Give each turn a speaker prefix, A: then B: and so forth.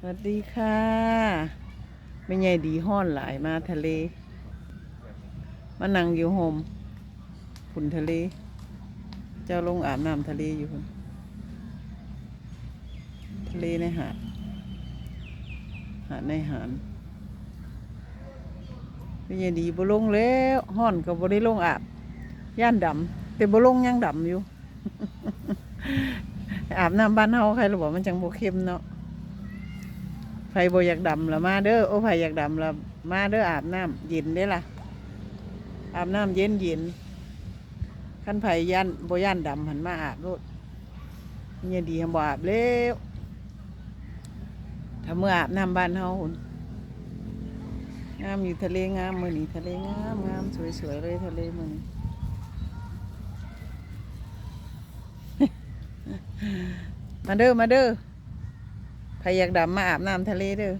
A: สวัสดีค่ะไม่ใหญ่ดีห้อนหลายมาทะเล มานั่งอยู่โฮมขุนทะเล เจ้าลงอาบน้ำทะเลอยู่คนทะเลในหาด หาดในหาดไม่ใหญ่ดีบ่ลงแล้วห้อนก็บ่ได้ลงอาบ ย่านดำแต่บ่ลงยังดำอยู่ อาบน้ำบ้านเฮาใครรู้บอกมันจังบ่เข้มเนาะ ผบ่อยากดำละมาเด้อโอ้ไผอยากดำละมาเด้ออาบน้ำเย็นเด้ล่ะ อาบน้ำเย็นเย็นขั้นไผย่านบ่ย่านดำหันมาอาบโลดเนี่ยดีหันบ่อาบแล้วถ้าเมื่ออาบน้ำบ้านเฮาหุ่นงามอยู่ทะเลงามมื้อนี้ทะเลงามงามสวยๆเลยทะเลมือนี้มาเด้อมาเด้อ ใครอยากดำมาอาบน้ำทะเลเด้อ